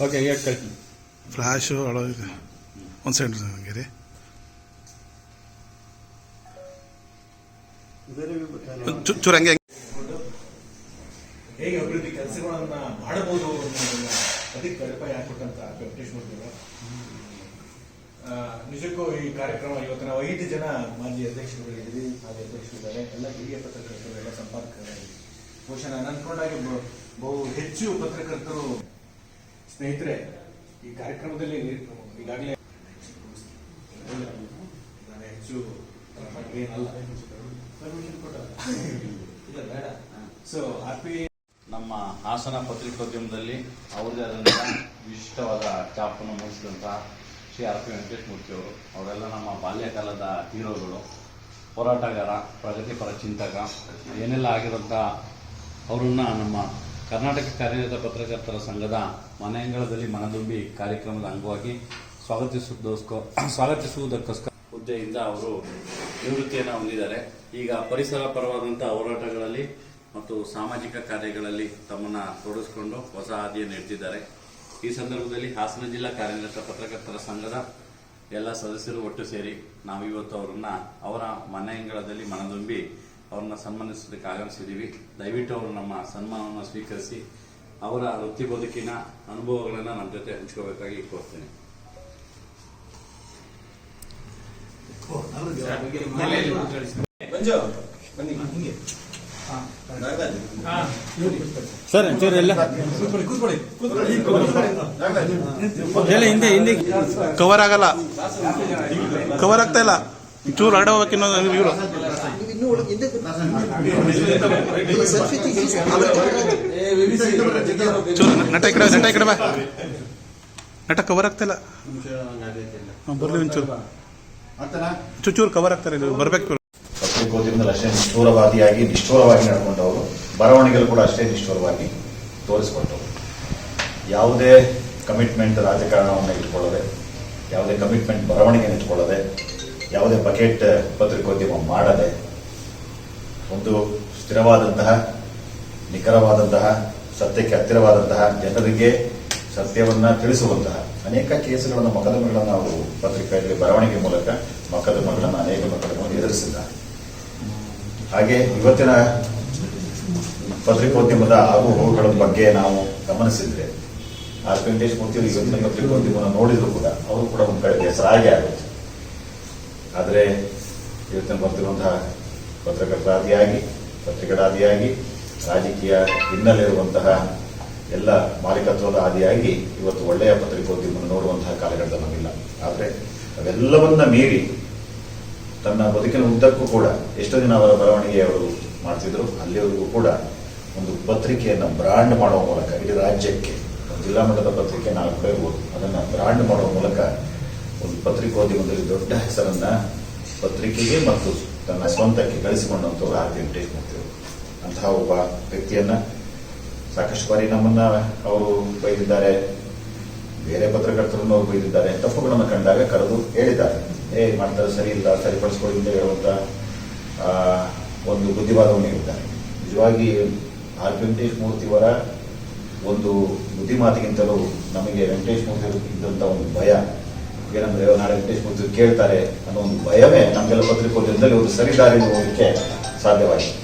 Okay ಈಗ ಒಳಗೆ ಒಂದು ಸೆಕೆಂಡ್ ನನಗೆ ರೀ ಚೂರು ಹಂಗೆ ಹೇಗೆ ಅಭಿವೃದ್ಧಿ ಕೆಲಸಗಳನ್ನ ಮಾಡಬಹುದು ಅದಕ್ಕೆ ಅಡಿಪಾಯ ಹಾಕೊಟ್ಟಂತ ವೆಂಕಟೇಶ್ ಮೂರ್ತಿ ಅವರು. ಆ, ನಿಜಕ್ಕೂ ಈ ಕಾರ್ಯಕ್ರಮ ಇವತ್ತು ನಾವು ಐದು ಜನ ಮಾಜಿ ಅಧ್ಯಕ್ಷರುಗಳಿದ್ದೀವಿ, ಮಾಜಿ ಅಧ್ಯಕ್ಷರಿದ್ದಾರೆ. ಎಲ್ಲ ಹಿರಿಯ ಪತ್ರಕರ್ತರು, ಎಲ್ಲ ಸಂಪಾದಕರಾಗಿದ್ದೀವಿ. ಬಹುಶಃ ನಾನು ಅನ್ಕೊಂಡಾಗೆ ಬಹು ಹೆಚ್ಚು ಪತ್ರಕರ್ತರು ಸ್ನೇಹಿತರೆ, ಈ ಕಾರ್ಯಕ್ರಮದಲ್ಲಿ ಈಗಾಗಲೇ ನಾನು ಹೆಚ್ಚು ಏನಲ್ಲ. ಇಲ್ಲ, ಬೇಡ. ಸೊ ಆರ್ ನಮ್ಮ ಹಾಸನ ಪತ್ರಿಕೋದ್ಯಮದಲ್ಲಿ ಅವರದೇ ಆದಂತಹ ವಿಶಿಷ್ಟವಾದ ಚಾಪನ್ನು ಮೂಡಿಸಿದಂತಹ ಶ್ರೀ ಆರ್ ಪಿ ಅವರೆಲ್ಲ ನಮ್ಮ ಬಾಲ್ಯಕಾಲದ ಹೀರೋಗಳು, ಹೋರಾಟಗಾರ, ಪ್ರಗತಿಪರ ಚಿಂತಕ, ಏನೆಲ್ಲ ಆಗಿರೋಂಥ ಅವರನ್ನ ನಮ್ಮ ಕರ್ನಾಟಕ ಕಾರ್ಯನಿರತ ಪತ್ರಕರ್ತರ ಸಂಘದ ಮನೆಯಂಗಳದಲ್ಲಿ ಮನದುಂಬಿ ಕಾರ್ಯಕ್ರಮದ ಅಂಗವಾಗಿ ಸ್ವಾಗತಿಸುವುದೋಸ್ಕೋ ಸ್ವಾಗತಿಸುವುದಕ್ಕೋಸ್ಕರ ಹುದ್ದೆಯಿಂದ ಅವರು ನಿವೃತ್ತಿಯನ್ನು ಹೊಂದಿದ್ದಾರೆ. ಈಗ ಪರಿಸರ ಪರವಾದಂಥ ಹೋರಾಟಗಳಲ್ಲಿ ಮತ್ತು ಸಾಮಾಜಿಕ ಕಾರ್ಯಗಳಲ್ಲಿ ತಮ್ಮನ್ನು ತೋರಿಸಿಕೊಂಡು ಹೊಸ ಹಾದಿಯನ್ನು ಇಡ್ತಿದ್ದಾರೆ ಈ ಸಂದರ್ಭದಲ್ಲಿ ಹಾಸನ ಜಿಲ್ಲಾ ಕಾರ್ಯನಿರತ ಪತ್ರಕರ್ತರ ಸಂಘದ ಎಲ್ಲ ಸದಸ್ಯರು ಒಟ್ಟು ಸೇರಿ ನಾವು ಇವತ್ತು ಅವರನ್ನ ಅವರ ಮನೆಯಂಗಳದಲ್ಲಿ ಮನದುಂಬಿ ಅವ್ರನ್ನ ಸನ್ಮಾನಿಸೋದಕ್ಕೆ ಆಗಮಿಸಿದ್ದೀವಿ ದಯವಿಟ್ಟು ಅವರು ನಮ್ಮ ಸನ್ಮಾನವನ್ನು ಸ್ವೀಕರಿಸಿ ಅವರ ವೃತ್ತಿ ಬದುಕಿನ ಅನುಭವಗಳನ್ನು ನಮ್ಮ ಜೊತೆ ಹಂಚ್ಕೋಬೇಕಾಗಿ ಕೋರ್ತೇನೆ ಮಂಜು ಬನ್ನಿ ಹಿಂಗೆ ಸರ್, ಒಂಚೂರು ಎಲ್ಲ. ಎಲ್ಲ ಹಿಂದೆ ಹಿಂದೆ. ಕವರ್ ಆಗಲ್ಲ. ಕವರ್ ಆಗ್ತಾ ಇಲ್ಲ. ಚೂರು ಆಡೋಕೆ ಇವರು. ಚೂರು ನಟ ಈ ಕಡೆ ನಟ ಈ ಕಡೆ ನಟ ಕವರ್ ಆಗ್ತಾ ಇಲ್ಲ. ಬರ್ಲಿ ಒಂಚೂರು. ಚೂರು ಚೂರು ಕವರ್ ಆಗ್ತಾರೆ ಬರ್ಬೇಕು ಪತ್ರಿಕೋದ್ಯಮದಲ್ಲಿ ಅಷ್ಟೇ ನಿಷ್ಠೂರವಾದಿಯಾಗಿ, ನಿಷ್ಠೂರವಾಗಿ ನಡ್ಕೊಂಡವರು. ಬರವಣಿಗೆಗಳು ಕೂಡ ಅಷ್ಟೇ ನಿಷ್ಠೂರವಾಗಿ ತೋರಿಸ್ಕೊಟ್ಟವರು. ಯಾವುದೇ ಕಮಿಟ್ಮೆಂಟ್ ರಾಜಕಾರಣವನ್ನು ಇಟ್ಕೊಳ್ಳದೆ, ಯಾವುದೇ ಕಮಿಟ್ಮೆಂಟ್ ಬರವಣಿಗೆಯನ್ನು ಇಟ್ಕೊಳ್ಳದೆ, ಯಾವುದೇ ಬಕೆಟ್ ಪತ್ರಿಕೋದ್ಯಮ ಮಾಡದೆ, ಒಂದು ಸ್ಥಿರವಾದಂತಹ, ನಿಖರವಾದಂತಹ, ಸತ್ಯಕ್ಕೆ ಹತ್ತಿರವಾದಂತಹ ಜನರಿಗೆ ಸತ್ಯವನ್ನ ತಿಳಿಸುವಂತಹ ಅನೇಕ ಕೇಸುಗಳನ್ನು, ಮೊಕದ್ದಮೆಗಳನ್ನು ಅವರು ಪತ್ರಿಕೆಯಲ್ಲಿ ಬರವಣಿಗೆ ಮೂಲಕ, ಮೊಕದ್ದಮೆಗಳನ್ನು ಅನೇಕ ಮೊಕದ್ದಮೆಗಳನ್ನು ಎದುರಿಸಿದ್ದಾರೆ. ಹಾಗೆ ಇವತ್ತಿನ ಪತ್ರಿಕೋದ್ಯಮದ ಆಗು ಹೋಗುಗಳ ಬಗ್ಗೆ ನಾವು ಗಮನಿಸಿದ್ರೆ ಆರ್ ವೆಂಕಟೇಶ್ ಮೂರ್ತಿ ಇವತ್ತಿನ ನೋಡಿದ್ರು ಕೂಡ ಅವರು ಕೂಡ ಒಂದು ಕಡೆ ಹೆಸರಾಗೆ ಆಗುತ್ತೆ ಆದರೆ ಇವತ್ತಿನ ಬರ್ತಿರುವಂತಹ ಪತ್ರಕರ್ತರಾದಿಯಾಗಿ ಪತ್ರಿಕೆಗಳಾದಿಯಾಗಿ ರಾಜಕೀಯ ಹಿನ್ನೆಲೆ ಇರುವಂತಹ ಎಲ್ಲ ಮಾಲೀಕತ್ವದ ಆದಿಯಾಗಿ ಇವತ್ತು ಒಳ್ಳೆಯ ಪತ್ರಿಕೋದ್ಯಮವನ್ನು ನೋಡುವಂತಹ ಕಾಲಘಟ್ಟ ನಮಗಿಲ್ಲ ಆದರೆ ಅವೆಲ್ಲವನ್ನ ಮೀರಿ ತನ್ನ ಬದುಕಿನ ಉದ್ದಕ್ಕೂ ಕೂಡ ಎಷ್ಟೋ ದಿನ ಅವರ ಬರವಣಿಗೆ ಅವರು ಮಾಡ್ತಿದ್ರು, ಅಲ್ಲಿವರೆಗೂ ಕೂಡ ಒಂದು ಪತ್ರಿಕೆಯನ್ನು ಬ್ರಾಂಡ್ ಮಾಡುವ ಮೂಲಕ, ಇಡೀ ರಾಜ್ಯಕ್ಕೆ ಜಿಲ್ಲಾ ಮಟ್ಟದ ಪತ್ರಿಕೆ ನಾವು ಕಡೆ ಅದನ್ನು ಬ್ರಾಂಡ್ ಮಾಡುವ ಮೂಲಕ ಒಂದು ಪತ್ರಿಕೋದ್ಯಮದಲ್ಲಿ ದೊಡ್ಡ ಹೆಸರನ್ನ ಪತ್ರಿಕೆಗೆ ಮತ್ತು ತನ್ನ ಸ್ವಂತಕ್ಕೆ ಗಳಿಸಿಕೊಂಡಂಥವ್ರು ಆರ್ ಕೆ ವೆಂಕಟೇಶ್ ಮೂರ್ತಿಯವರು ಅಂತಹ ಒಬ್ಬ ವ್ಯಕ್ತಿಯನ್ನ ಸಾಕಷ್ಟು ಬಾರಿ ನಮ್ಮನ್ನ ಅವರು ಬೈದಿದ್ದಾರೆ. ಬೇರೆ ಪತ್ರಕರ್ತರನ್ನು ಅವರು ಬೈದಿದ್ದಾರೆ ತಪ್ಪುಗಳನ್ನು ಕಂಡಾಗ ಕರೆದು ಹೇಳಿದ್ದಾರೆ. ಏ, ಮಾಡ್ತಾರೆ, ಸರಿ ಇಲ್ಲ ಸರಿಪಡಿಸ್ಕೊಳ್ಳಿ ಅಂತ ಹೇಳುವಂತ ಒಂದು ಬುದ್ಧಿವಾದವನ್ನು ನೀಡಿದ್ದಾರೆ ನಿಜವಾಗಿ ಆರ್ ವೆಂಕಟೇಶ್ ಮೂರ್ತಿಯವರ ಒಂದು ಬುದ್ಧಿಮಾತಿಗಿಂತಲೂ ನಮಗೆ ವೆಂಕಟೇಶ್ ಮೂರ್ತಿ ಇದ್ದಂತ ಒಂದು ಭಯ, ಏನಂದ್ರೆ ನಾಳೆ ವೆಂಕಟೇಶ್ ಮೂರ್ತಿ ಕೇಳ್ತಾರೆ ಅನ್ನೋ ಒಂದು ಭಯವೇ ನಮಗೆಲ್ಲ ಪತ್ರಿಕೋದ್ಯಮದಲ್ಲಿ ಒಂದು ಸರಿದಾರಿ ಹೋಗಲಿಕ್ಕೆ ಸಾಧ್ಯವಾಗಿದೆ.